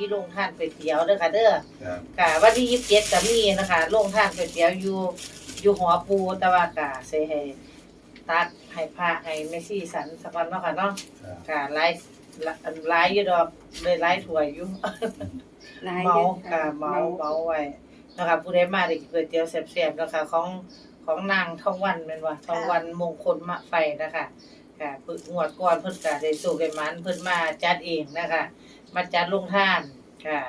มีโรงทานก๋วยเตี๋ยวเด้อค่ะเด้อครับค่ะวันที่ยี่สิบเจ็ดก็มีนะคะโรงทานก๋วยเตี๋ยวอยู่อยู่หอปูแต่ว่ากะเซให้ตักให้พระให้แม่ซี่สันสักวันเนาะค่ะเนาะครับค่ะไลฟ์ไลฟ์อยู่ดอกเลยไลฟ์ถวยอยู่ หลายเมาดือนค่ะเมาเมาไว้นะคะผู้ใดมาได้กินก๋วยเตี๋ยวแซ่บๆนะคะของของนางทองวันแม่นว่าทองวันมงคลมะไฟนะคะค่ะเพิ่นงวดก่อนเพิ่นก็ได้สู่กันมันเพิ่นมาจัดเองนะคะ มาจัดลงทานค่ะ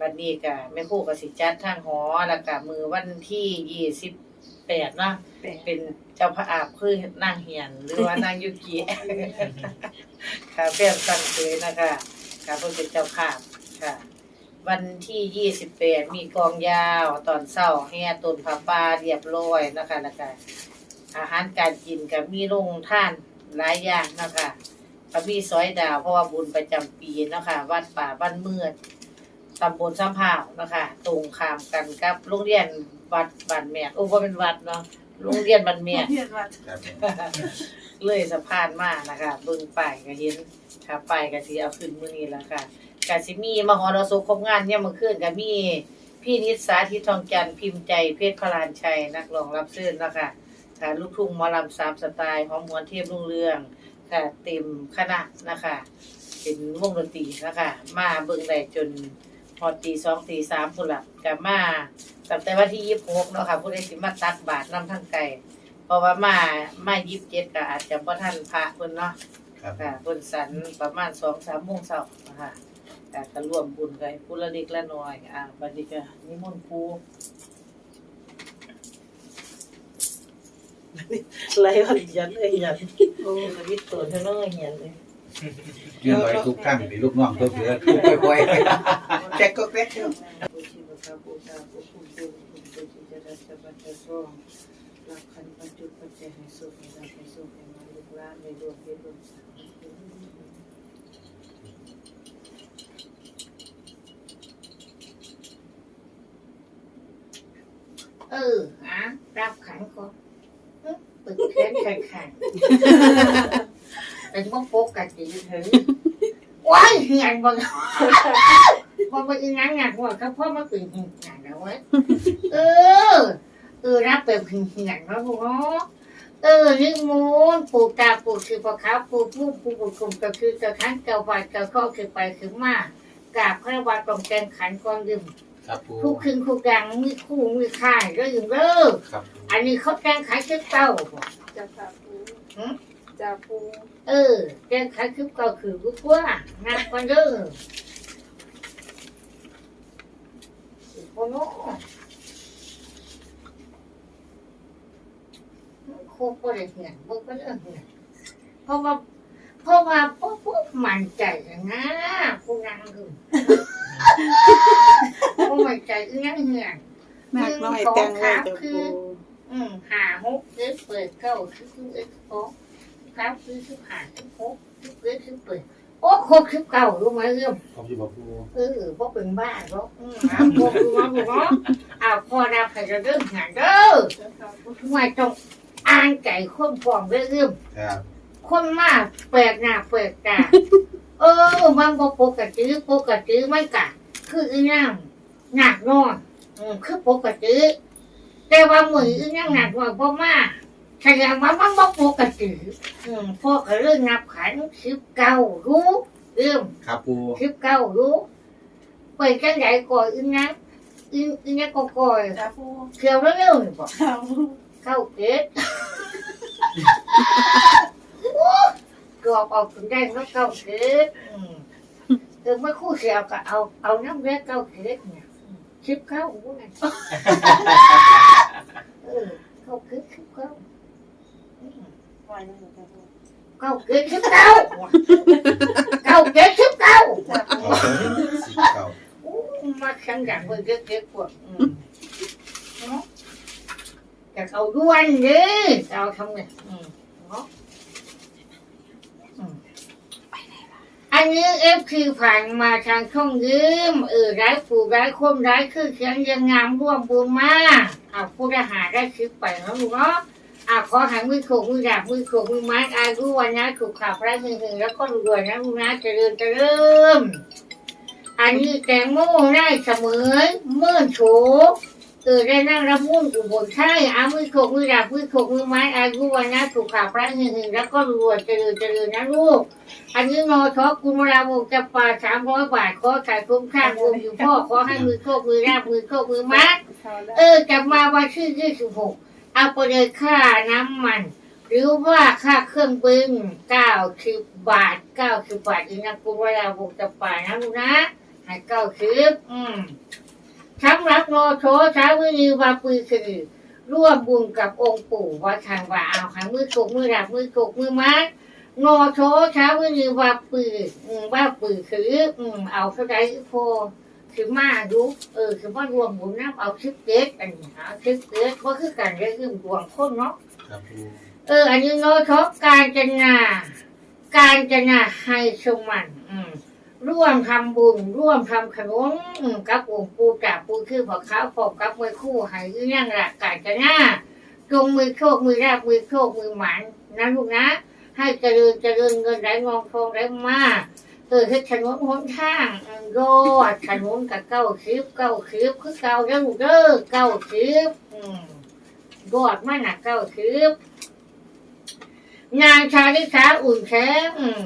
วันนี้ก็แม่ครูก็สิจัดทางหอแล้วก็มือวันที่ยี่สิบแปดเนาะแปด เป็นเจ้าพระอาบคือนางเหียน หรือว่านางยุกิ ค่ะเปรียบกันเลยนะคะค่ะเพิ่นเป็นเจ้าภาพค่ะ วันที่ยี่สิบแปดมีกองยาวตอนเช้าแห่ต้นผาป่าเรียบร้อยนะคะแล้วก็อาหารการกินก็มีโรงท่านหลายอย่างนะคะ ก็มีซอยดาวเพราะว่าบุญประจำปีเนาะคะวัดป่าบ้านเมือดตำบลซ้ำพร้าวนะคะตรงข้ามกันกับโรงเรียนวัดบ้านแมกโอ้บ่เป็นวัดเนาะโรงเรียนบ้านแมกเรียนวัดครับผมเลยสะพานมานะคะเบิ่งป้ายก็เห็นค่ะป้ายก็สิเอาขึ้นมื้อนี้แล้วค่ะก็สิมีมหรสพครบงานเนี่ยามมื้อคืนก็มีพี่นิสสาธิตทองจันทร์พิมพ์ใจเพชรพลานชัยนักร้องรับเชิญนะคะค่ะลูกทุ่งหมอลำสามสไตล์หอมหวนเทพรุ่งเรือง ค่ะเต็มคณะนะคะ เป็นวงดนตรีนะคะ มาเบิ่งได้จนพอตีสองตีสามพุ่นละก็มาตั้งแต่วันที่ยี่สิบหกเนาะค่ะผู้ใดสิมาตักบาตรนำทางไกลเพราะว่ามามายิบเจ็ดก็อาจจะบ่ทันพระเพิ่นเนาะครับค่ะเพิ่นสันประมาณสองสามโมงเช้านะคะก็ก็ร่วมบุญกันผู้ละเล็กละน้อยอ่าบัดนี้ก็นิมนต์ครู ไหลวันยันเลยยันโอ้ยวิตตัวเท่าน้อยยันเลยยืนไว้ทุกครั้งมีลูกน้องตัวเสือทุกค่อยๆแจ็คก็แกล้กบูชีพระบูชาบูคุณบูคุณบูชิจรัสบัจจโสรับขันปัจจุปัจจัยให้สุขให้รับให้สุขให้มาลูกหลานในดวงเพชรดวงสามเอออะรับขันก่อนอื้อ ปึกแขนแข็งแข็งเป็นว่าโป๊กกัดจีถึงว้ายเหียนบ่พอมาอีนั้นหนักหัวก็พ่อมาตื่นหนักแล้วเว้ยเออเออรับเป็นเหียนแล้วพวกเนาะเออนี่มูนปูตาปูคือปลาขาวปูผู้ปูปูกลุ่มก็คือกระทันกระวาดกระข้อคือไปคือมากราบพระวาตรงแกงขันก่อนดื่ม ครับปูทุกคืนทุกอย่างมีคู่มีค่ายก็ดื่มเด้อครับอันนี้เขาแกงขายคือเก่าบ่จะพาปูหืมจะปูเออแกงขายคือเก่าคือกูกว่านักกันเด้อโอ้โหโคกบ่ได้เหียนบ่ก็เรื่องเหียนเพราะว่าเพราะว่าพวกพวกมันใจนะผู้นางคือพว กมันใจอีหยังเหียนมากน้อยแต่งไว้จะปูอืมหาหกเจ็ดเปิดเก้าคือคือเอ็ดหกครับคือคือหาคือหกคือเปิดคือเปิดโอ้โคกคือเก่ารู้ไหมเรื่องผมอยู่บอกปูเออพวกเป็นบ้าเพราะอืมหาพวกคือว่าพวกเนาะอ้าวพอรับให้จะเรื่องหาเด้อจะพาปูไม่ต้องอ่านใจคนฟองเรื่องครับคนมากแปลกหน้าแปลกตาเออมันบ่ปกติปกติไม่กะคืออีนั่ง หนักนอนอืมคือปกติแต่ว่ามืออีนั่งหนักนอนบ่มาแสดงว่ามันบ่ปกติอืมพ่อก็เรื่องนับขันสิบเก้ารู้เรื่องครับปูสิบเก้ารู้ไปจังไดก่อนอีนั่งอีอีนั่งก็ก่อยจะปูเขียวเร็วๆนี่บ่จะปูเข้าเกตกรอบเอาถึงได้ก็เข้าเกตถึงไม่คู่เสียวก็เอาเอาน้ำเล็กเข้าเกตเนี่ยชิบเข้าหูไงเออเข้าเกตชิบเข้าวันนี้จะปูเข้าเกตชิบเข้าเข้าเกตชิบเข้าจะปูเอาเสริมสีเก่าอู้มาขังอย่างเมื่อเกตเกตปวดอืมเนาะแต่เอาด้วนดิเอาทำไงอืมเนาะ อันนี้เอฟคือผ่านมาทางช่องยืมเออร้ายผู้ร้ายคมร้ายคือเขียนยังงามร่วมบุญมากอ่าผู้ทหาได้คิดไปแล้วลูกเนาะอ่าขอหันมือโขกมือดาบมือโขกมือไม้อายุวันนะถูกข่าวพระหึงหึงแล้วก็รวยนะลูกนะเจริญเจริญอันนี้แตงโมได้เสมอเมื่อโฉ เออได้นั่งรับมุ่นอุบลใช่อามือโขกมือดาบมือโขกมือไม้อายุวันนะถูกขาพระหึงหึงแล้วก็รวยเจริญเจริญนะลูก อันนี้นอทอกุมราวงจะปาสามร้อยบาทขอขายคุ้มค่าวงอยู่พ่อขอให้มือโชคมือราบมือโชคมือมัดเขาได้เออกลับมาวันที่ยี่สิบหกเอาไปเลยค่าน้ำมัน หรือว่าค่าเครื่องบินเก้าสิบบาทเก้าสิบบาทอีกนะกุมราวงจะปานะลูกนะให้เก้าสิบอืม สำหรับนอโชช้าวินีวาปุยคือร่วมบุญกับองค์ปู่วัดทางว่าเอาหางมือโชคมือราบมือโชคมือมัดงอโชเช้าวันนี้ว่าปืออืมว่าปือคืออืมเอาเท่าไรพอคือมาดูเออคือว่ารวมบุญน้ำเอาชิปเกตอันนี้หาชิปเกตก็คือการได้ยืมดวงคนเนาะครับปูเออ อันนี้งอโชการจนาการจนาให้สมันอืม ร่วมทำบุญร่วมทำขนมกับองค์ปู่กราบปู่คือพอเขาพบกับมือคู่ห้ยืนยังละการจนาจงมือโชคมือราบมือโชคมือหมันนะลูกนะ ให้เจริญเจริญเงินไหลงองทองไหลมาเออให้ถนนหนทางอืมโยดถนนกับเก้าสิบเก้าสิบคือเก้าเด้อเด้อเก้าสิบยอดมาหนักเก้าสิบงานชาลิสาอุ่นแท้อืม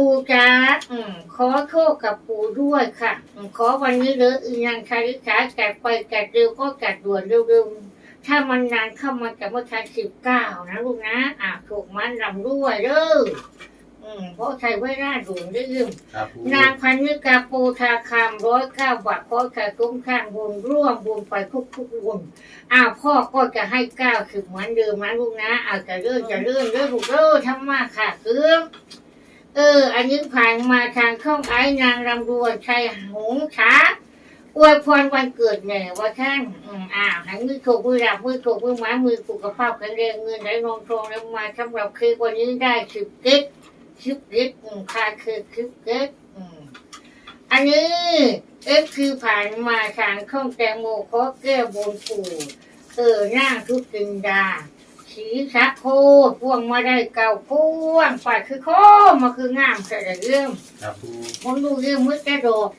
ปูจ้าอืมขอโชคกับปูด้วยค่ะอืมขอวันนี้เลยอีนางชาลิสาจัดไปจัดเร็วก็จัดด่วนเร็วๆถ้ามันนานเข้ามาจากเมื่อทันสิบเก้านะลูกนะอะถูกมันรำด้วยเด้ออืมเพราะใช้ไว้หน้าดุนได้ยืมครับปูนางพันนิกาปูทาคามร้อยเก้าบาทพ่อจะตุ้มข้างบุญร่วมบุญไปทุกทุกๆบุญอ้าวพ่อก็จะให้เก้าสิบเหมือนเดิมนะลูกนะอาจจะเลื่อนจะเลื่อนเลื่อนลูกเลื่อนทำมาค่ะเกือ เออ อันนี้ผ่านมาทางช่องไอ้นางรำดวนชัยหงช้าอวยพรวันเกิดแหน่ว่าท่านอ่าให้มือโขกมือดับมือโขกมือไม้มือสุขภาพแข็งแรงเงินไหลนองทองแล้วมาสำหรับคือวันนี้ได้สิบเก็ตสิบเก็ตอืมค่าคือสิบเก็ตอืมอันนี้เอฟคือผ่านมาทางข้องแตงโมขอแก้บนปู่เออหน้าทุกจินดา สีชักโคตรพวงมาได้เก่าพวงฝ่ายคือโคมาคืองามแต่ละเรื่องครับปูผมดูเรื่องมืดกระโดด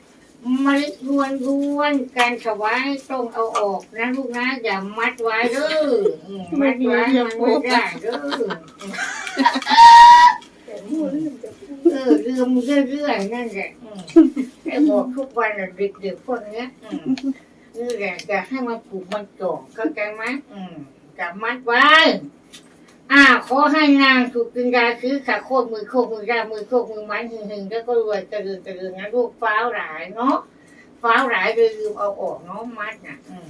มาล้วนล้วนๆการถวายต้องเอาออกนะลูกนะอย่ามัดไว้เด้ออืมมัดไว้มันไม่ได้เด้ออืมแต่หมูลืมจะพูดเออลืมเรื่อยๆนั่นแหละอืมไอ้บอกทุกวันน่ะเด็กๆพวกเนี้ยอืมนี่แหละจะให้มันผูกมันจ่อเข้าใจไหมอืม จับมัดไว้ อ่า ขอให้นางถูกกินยาซื้อขาโคตรมือโคกมือดามือโคกมือไม้หึงหึงแล้วก็รวยเจริญเจริญนะลูกฟ้าวหลายเนาะฟ้าวหลายเลยลืมเอาออกเนาะมัดน่ะ อืม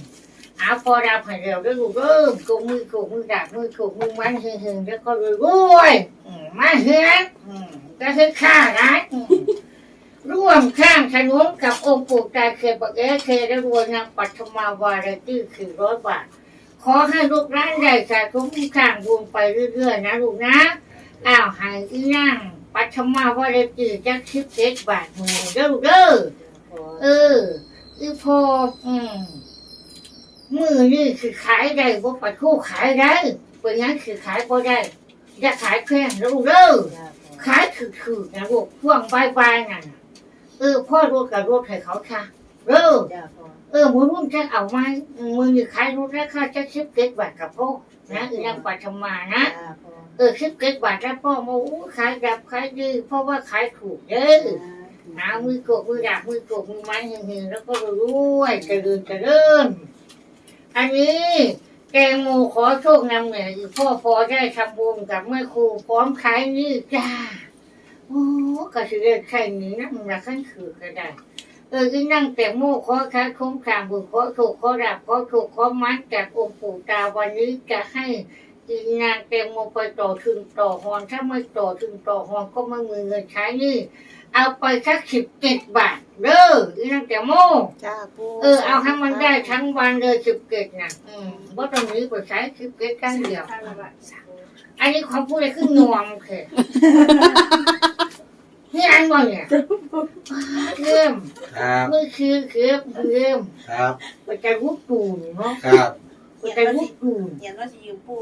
เอาพอดาวผ่านเร็วแล้วลูกเริ่มโคกมือโคกมือดามือโคกมือไม้หึงหึงแล้วก็รวยรวยอืมมาเฮือนอืมก็คือข้าร้ายอืมร่วมข้างถนนกับองค์ปู่ตาเคยบอกเอเคยได้รวยนางปัทมาวาระตื้คือร้อยบาท ขอให้ลูกร้านได้สะสมข้างบุญไปเรื่อยๆนะลูกนะ อ้าวหายอีนั่ง ปัทมาว่าได้จืดจักชิบเจ็ดบาทมือเด้อลูกเด้อเอออีพออืมมือนี่คือขายได้บ่ปัดคู่ขายได้เป็นงั้นคือขายบ่ได้อย่าขายแพงนะลูกเด้อขายถือๆนะลูกพ่วงใบายๆนั่นน่ะเออพ่อรถกับรถให้เขาค่ะเด้อ เออหมูรุ่นจะเอาไหมมึงอยู่ขายรุ่นราคาจะชิบเก็ดบาทกับพ่อนะอีนังปัทมานะ เออชิบเก็ดบาทแล้วพ่อมาอู้ขายดับขายดีเพราะว่าขายถูกเด้อหามือโกกมือดาบมือโกกมือไม้หึงๆแล้วก็รวยๆเจริญเจริญอันนี้แกงโมขอโชคนำเหนืออีพ่อพอได้ทำบุญกับแม่ครูพร้อมขายนี่จ้าโอ้ก็สิได้ใช่นี้นะมึงละขั้นคือก็ได้ เออที่นั่งแต่โม่ขอค้าคุ้มครางบุญขอถูกขอรับขอถูกขอมัดจากองค์ปู่ตาวันนี้จะให้อีนางแตงโมไปต่อถึงต่อหอนถ้าไม่ต่อถึงต่อหอนก็ไม่มีเงินใช้นี่ เอาไปสักสิบเจ็ดบาทเด้ออีนางแต่โมจ้าปูเออเอาให้มันได้ทั้งวันเลยสิบเจ็ดนะอืมว่าตรงนี้ไปใช้สิบเจ็ดกันเดียว อันนี้ความพูดอะไรขึ้นนวมเถอะ นี่อันว่าเนี่ยเริ่มครับมือคือคือเริ่มครับไปจะรูปตูนเนาะครับไปจะรูปตูน เห็นว่าสิยืมปู